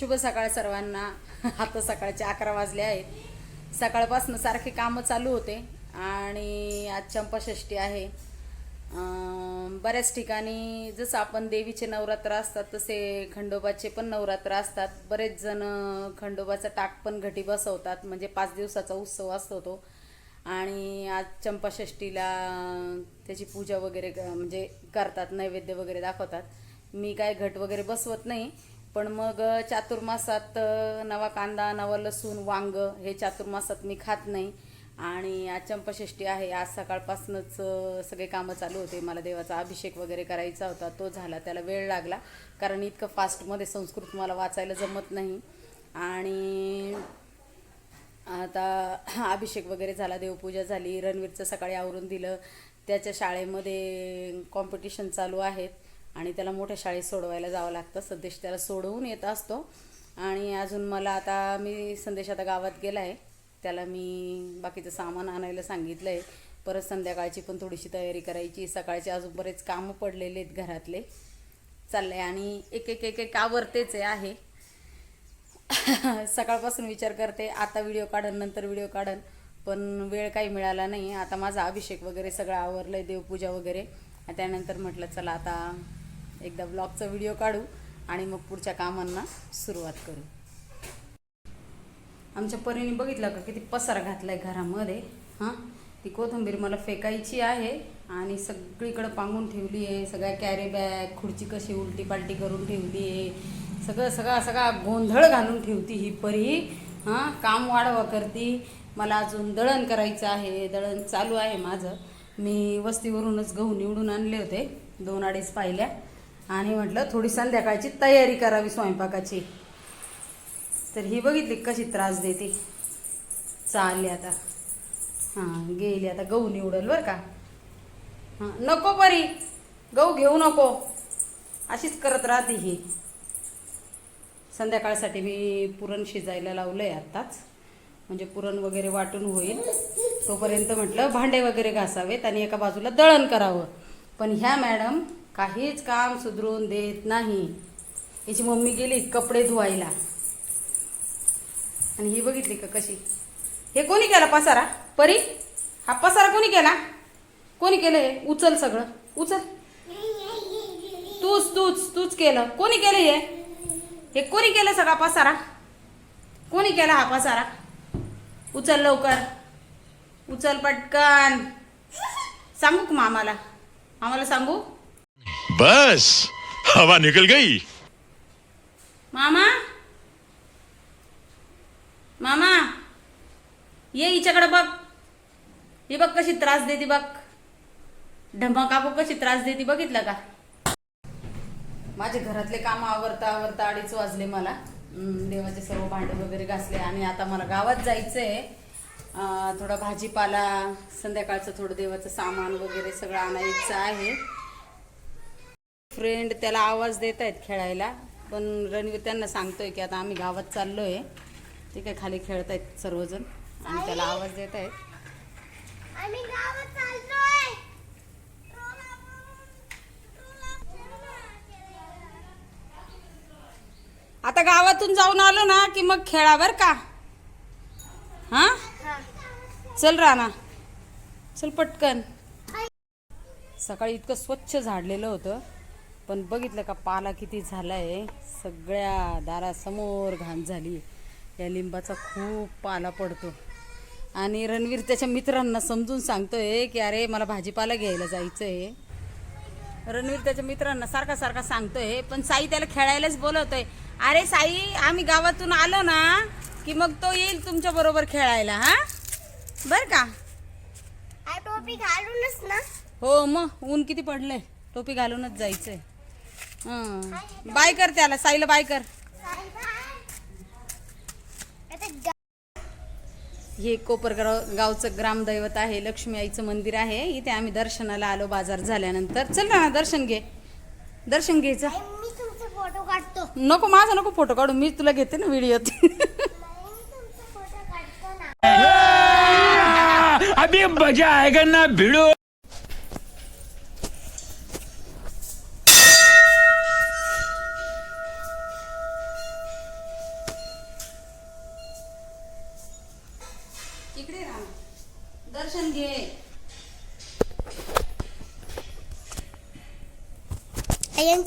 शुभ सकाळ सर्वांना. आता सकाळचे अकरा वाजले आहेत. सकाळपासून सारखे कामं चालू होते आणि आज चंपाषष्ठी आहे. बऱ्याच ठिकाणी जसं आपण देवीचे नवरात्र असतात तसे खंडोबाचे पण नवरात्र असतात. बरेच जण खंडोबाचा टाक पण घटी बसवतात म्हणजे पाच दिवसाचा उत्सव असतो तो. आणि आज चंपाषष्टीला त्याची पूजा वगैरे म्हणजे करतात नैवेद्य वगैरे दाखवतात. मी काय घट वगैरे बसवत नाही पण मग चातुर्मासात नवा कांदा नवा लसूण वांग हे चातुर्मासात मी खात नाही. आणि आज आहे. आज सकाळपासूनच सगळे कामं चालू होते. मला देवाचा अभिषेक वगैरे करायचा होता. तो झाला. त्याला वेळ लागला. कारण इतकं फास्टमध्ये संस्कृत मला वाचायला जमत नाही. आणि आता अभिषेक वगैरे झाला. देवपूजा झाली. रणवीरचं सकाळी आवरून दिलं. त्याच्या शाळेमध्ये कॉम्पिटिशन चालू आहेत. आणि त्याला मोठ्या शाळेत सोडवायला जावं लागतं. संदेश त्याला सोडवून येत असतो. आणि अजून मला आता मी संदेश आता गावात गेला आहे त्याला मी बाकीचं सामान आणायला सांगितलं आहे परत संध्याकाळची पण थोडीशी तयारी करायची. सकाळचे अजून बरेच कामं पडलेले आहेत घरातले. चाललंय आणि एक एक एक एक आवरतेच आहे. सकाळपासून विचार करते आता व्हिडिओ काढन नंतर व्हिडिओ काढन. पण वेळ काही मिळाला नाही. आता माझा अभिषेक वगैरे सगळं आवरलं आहे देवपूजा वगैरे. त्यानंतर म्हटलं चला आता एकदा ब्लॉगचा व्हिडिओ काढू आणि मग पुढच्या कामांना सुरुवात करू. आमच्या परीने बघितलं का किती पसारा घातलाय घरामध्ये हां? ती कोथिंबीर मला फेकायची आहे आणि सगळीकडं पांगून ठेवली आहे. सगळ्या कॅरी बॅग खुर्ची कशी उलटी पालटी करून ठेवली आहे. सगळं सगळा सगळा गोंधळ घालून ठेवती ही परी हां? काम वाढवा करती. मला अजून दळण करायचं आहे. दळण चालू आहे माझं. मी वस्तीवरूनच गहू निवडून आणले होते दोन अडीच पाहिल्या आणि म्हटलं थोडी संध्याकाळची तयारी करावी स्वयंपाकाची. तर ही बघितली कशी त्रास देते. चालली आता. हां गेली आता गहू निवडल बरं का. हां नको परी. गहू घेऊ नको. अशीच करत राहते ही. संध्याकाळसाठी मी पुरण शिजायला लावलं आहे आत्ताच. म्हणजे पुरण वगैरे वाटून होईल. तोपर्यंत म्हटलं भांडे वगैरे घासावेत आणि एका बाजूला दळण करावं. पण ह्या मॅडम काहीच काम सुधरून देत नाही. याची मम्मी गेली कपडे धुवायला. आणि ही बघितली का कशी? हे कोणी केला पसारा? परी? हा पसारा कोणी केला? कोणी केलं हे? उचल सगळं. उचल. तूच तूच तूच केलं. कोणी केलं हे? हे कोणी केलं सगळा पसारा? कोणी केला हा पसारा? उचल लवकर. उचल पटकन. सांगू का मामाला? मामाला सांगू? बस हवा निकल गई। मामा? मामा ये हिच्याकडे बघ. ही बघ कशी त्रास देते बघ. ढमा काकू कशी त्रास देते बघितलं का? माझे घरातले काम आवरता आवरता अडीच वाजले मला. देवाचे सर्व भांडे वगैरे घासले आणि आता मला गावात जायचंय. आहे थोडा भाजीपाला संध्याकाळचं थोडं देवाचं सामान वगैरे सगळं आणायचं आहे. फ्रेंड त्याला आवाज देत आहेत खेळायला पण रणवीर त्यांना सांगतोय की आता आम्ही गावात चाललोय. ते काय खाली खेळत आहेत सर्वजण. आणि त्याला आवाज देत आहेत आता गावातून जाऊन आलो ना की मग खेळा बर का? हा? चल राणा. चल पटकन. सकाळी इतकं स्वच्छ झाडलेलं होतं. पण बघितलं का पाला किती झालाय? सगळ्या दारासमोर घाण झाली. या लिंबाचा खूप पाला पडतो. आणि रणवीर त्याच्या मित्रांना समजून सांगतोय की अरे मला भाजीपाला घ्यायला जायचंय. रणवीर त्याच्या मित्रांना सारखा सारखा सांगतोय पण साई त्याला खेळायलाच बोलवतोय. अरे साई आम्ही गावातून आलो ना की मग तो येईल तुमच्या बरोबर खेळायला हा? बर का? टोपी घालूनच ना. हो मग ऊन किती पडलंय? टोपी घालूनच जायचंय. बाय कर त्याला साईला बाय कर. हे कोपरगाव गावचं ग्रामदैवत आहे लक्ष्मी आईचं मंदिर आहे. इथे आम्ही दर्शनाला आलो बाजार झाल्यानंतर. चल ना दर्शन घे. दर्शन घ्यायचं. फोटो काढतो. नको माझा नको फोटो काढू मी तुला घेते ना व्हिडिओत नाही, मी तुमचा फोटो काढतो ना. अभी मजा आएगा ना भिड़ो.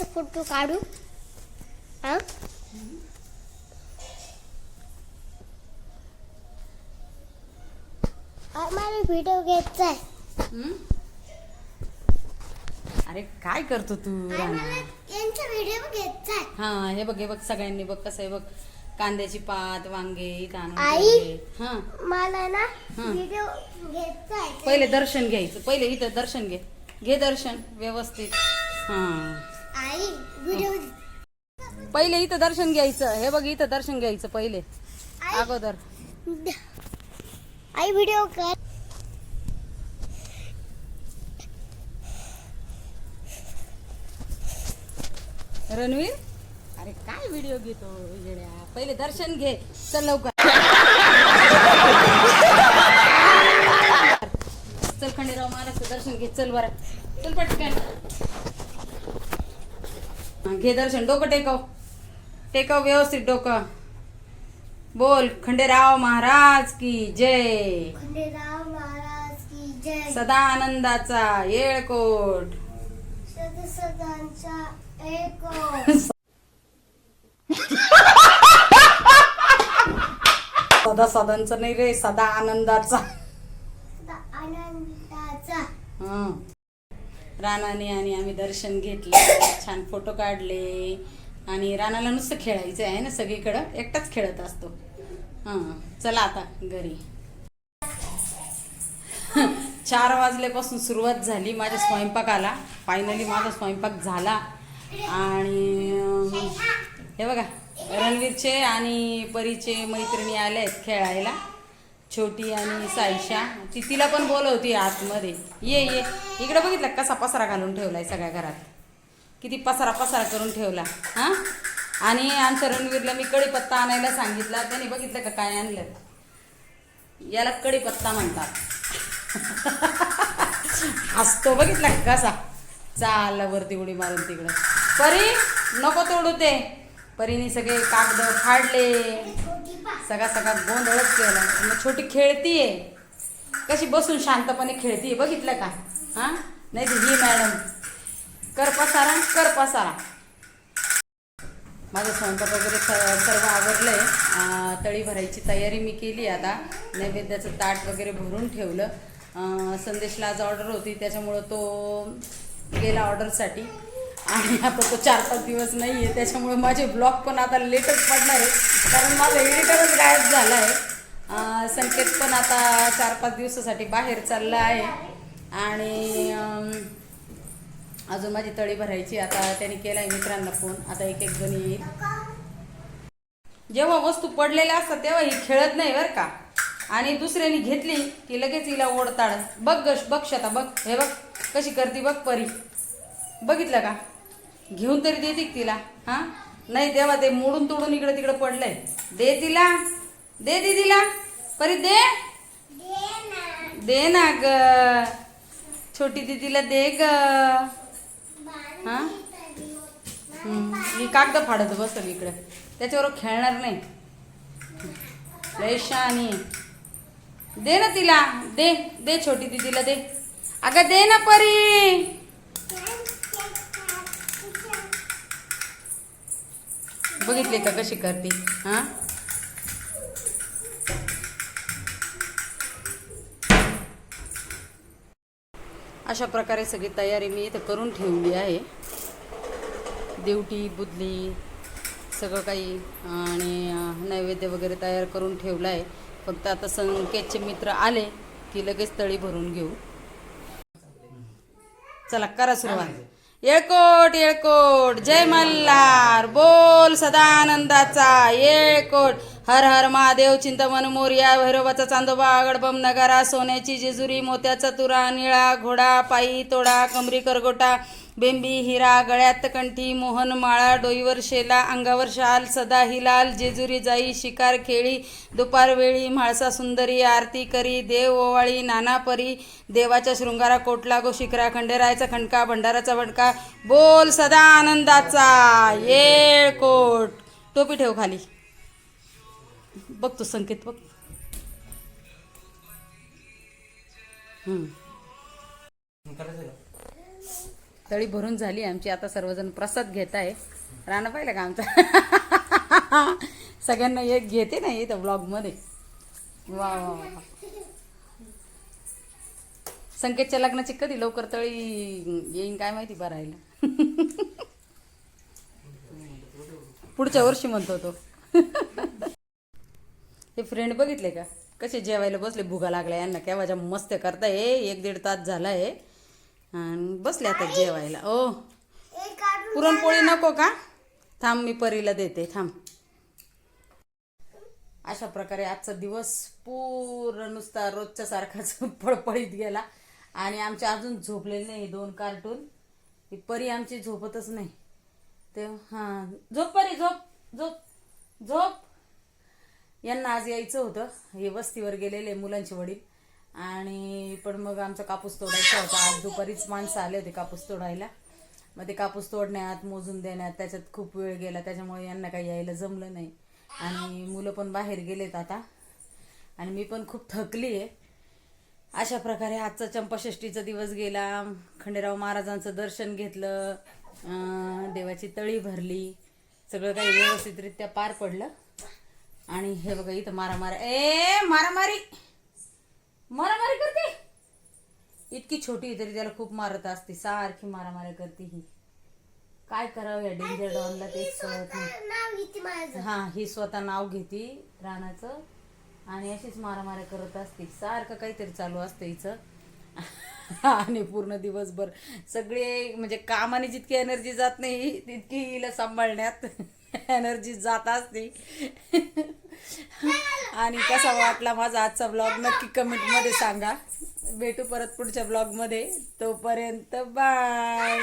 यांचा फोटो काढू. हा? मला व्हिडिओ घ्यायचा आहे. हं? अरे काय करतो तू राणा? यांचा व्हिडिओ घ्यायचा आहे. हा हे बघ हे बघ सगळ्यांनी बघ कसं आहे बघ. कांद्याची पात वांगे आई? हा. मला ना हं. व्हिडिओ घ्यायचा आहे. पहिले दर्शन घ्यायचं पहिले इथं दर्शन घे. घे दर्शन व्यवस्थित. हा. पहिले इथं दर्शन घ्यायचं. हे बघ इथं दर्शन घ्यायचं पहिले. अगोदर. आई व्हिडिओ कर. रणवीर? अरे काय व्हिडिओ घेतो पहिले दर्शन घे. चल लवकर. चल खंडेराव महाराजचं दर्शन घे. चल बरं. चल पटकन. घे दर्शन डोकं टेकव. टेकव व्यवस्थित डोकं. बोल खंडेराव महाराज की जय. खंडेराव महाराज की जय. सदा आनंदाचा येळकोट. सदा सदांचा नाही रे सदा आनंदाचा आनंदाचा हं. रानाने आणि आम्ही दर्शन घेतलं छान फोटो काढले आणि रानाला नुसतं खेळायचं आहे ना सगळीकडं? एकटाच खेळत असतो. हां चला आता घरी. चार वाजल्यापासून सुरुवात झाली माझ्या स्वयंपाकाला. फायनली माझा स्वयंपाक झाला. आणि हे बघा रणवीरचे आणि परीचे मैत्रिणी आल्या आहेत खेळायला. छोटी आणि साईशा. ती तिला पण बोलवती आतमध्ये. ये ये. इकडे बघितलं कसा पसारा घालून ठेवला आहे सगळ्या घरात? किती पसारा पसारा करून ठेवला हां? आणि आमच्या रणवीरला मी कढीपत्ता आणायला सांगितला. त्याने बघितलं का काय आणलं? याला कढीपत्ता म्हणतात. असतो बघितला कसा? चालला वरती उडी मारून तिकडं. परी नको तोडू ते. परीने सगळे कागद फाडले. सगळा सगळा गोंधळच केला. मग छोटी खेळतीये. कशी बसून शांतपणे खेळतीये. बघितलं का? हां? नाही तर ही मॅडम. कर पसारा कर पसारा. माझं स्वयंपाक वगैरे सर्व आवडलं आहे तळी भरायची तयारी मी केली आता. नैवेद्याचं ताट वगैरे भरून ठेवलं. संदेशला आज ऑर्डर होती. त्याच्यामुळं तो गेला ऑर्डरसाठी आणि आता तो चार पाच दिवस नाही आहे त्याच्यामुळे माझे ब्लॉग पण आता लेटच पडणार आहे. कारण माझं एडिट गायब झाला आहे संकेत पण आता चार पाच दिवसासाठी बाहेर चालला आहे. आणि अजून माझी तळी भरायची आता त्यांनी केलाय मित्रांना फोन. आता एक एक जण येईल. जेव्हा वस्तू पडलेल्या असतात तेव्हा ही खेळत नाही बरं का. आणि दुसऱ्याने घेतली की लगेच हिला ओढताळ बघ गश बघ शता बघ. हे बघ कशी करते बघ परी. बघितलं का? घेऊन तरी देते तिला? हां? नाही तेव्हा ते मोडून तोडून इकडे तिकडे पडलंय. दे तिला. दे दीदीला. परी दे. दे ना ग. छोटी दीदीला दे ग. हा? मी कागद फाडत बसल इकडे. त्याच्यावर खेळणार नाही. लय दे ना तिला. दे दे छोटी दीदीला दे. अगं दे ना परी. बघितले का कशी करते? हां? अशा प्रकारे सगळी तयारी मी इथं करून ठेवली आहे. देवटी बुदली सगळं काही आणि नैवेद्य वगैरे तयार करून ठेवलं आहे. फक्त आता संकेतचे मित्र आले की लगेच तळी भरून घेऊ. चला करा सुरुवात. येळकोट येळकोट. जय मल्हार. बोल सदानंदाचा. येळकोट. हर हर महादेव चिंतमन मोर्या भैरवाचा चांदोबा आगडबम नगारा सोन्याची जेजुरी मोत्याचा तुरा निळा घोडा पायी तोडा कमरी करगोटा बेंबी हिरा गळ्यात कंठी मोहन माळा डोईवर शेला अंगावर शाल सदा हिलाल जेजुरी जाई शिकार खेळी दुपारवेळी म्हाळसा सुंदरी आरती करी देव ओवाळी नाना परी देवाच्या शृंगारा कोटला गो शिखरा खंडेरायचा खंडका भंडाराचा भंडका बोल सदा आनंदाचा येळ कोट. टोपी ठेव खाली. बघ तू संकेत बघ. हम्म. तळी भरून झाली. आमची आता सर्वजण प्रसाद घेत आहे. राणं पाहिलं का आमचा? सगळ्यांना एक घेते ना इथं ब्लॉगमध्ये वा वा वा. संकेतच्या लग्नाची कधी लवकर तळी येईन काय माहिती भरायला? पुढच्या वर्षी म्हणतो तो. हे फ्रेंड बघितले का? कसे जेवायला बसले? भुगा लागला यांना. केव्हाच्या मस्त करताय एक दीड तास झाला आहे आणि बसले आता जेवायला. ओ. पुरणपोळी नको का? थांब मी परीला देते. थांब. अशा प्रकारे आजचा दिवस पूर्ण नुसता रोजच्या सारखाच पळपळीत गेला. आणि आमच्या अजून झोपलेले नाही दोन कार्टून. ही परी आमची झोपतच नाही. ते हां. झोप परी झोप झोप झोप. यांना आज यायचं होतं. हे वस्तीवर गेलेले मुलांचे वडील. आणि पण मग आमचा कापूस तोडायचा होता. आज दुपारीच माणसं आले होते कापूस तोडायला. मग ते कापूस तोडण्यात मोजून देण्यात त्याच्यात खूप वेळ गेला. त्याच्यामुळे यांना काही यायला जमलं नाही. आणि मुलं पण बाहेर गेलेत आता. आणि मी पण खूप थकली आहे अशा प्रकारे आजचा चंपाषष्टीचा दिवस गेला. खंडेराव महाराजांचं दर्शन घेतलं. देवाची तळी भरली. सगळं काही व्यवस्थितरित्या पार पडलं. आणि हे बघा इथं मारामार ए मारामारी! मारामारी करते? इतकी छोटी तरी त्याला खूप मारत असते सारखी मारामारी करते ही. काय करावं या डेंजर डॉनला तेच कळत नाही. नाव घेते माझं. हा ही स्वतः नाव घेते रानाचं आणि अशीच मारामाऱ्या करत असते. सारखं काहीतरी चालू असतं हिचं. आणि पूर्ण दिवसभर सगळे म्हणजे कामाने जितकी एनर्जी जात नाही तितकी हिला सांभाळण्यात एनर्जी जात असते. आणि कसा वाटला माझा आजचा ब्लॉग नक्की कमेंटमध्ये सांगा. भेटू परत पुढच्या ब्लॉगमध्ये तोपर्यंत बाय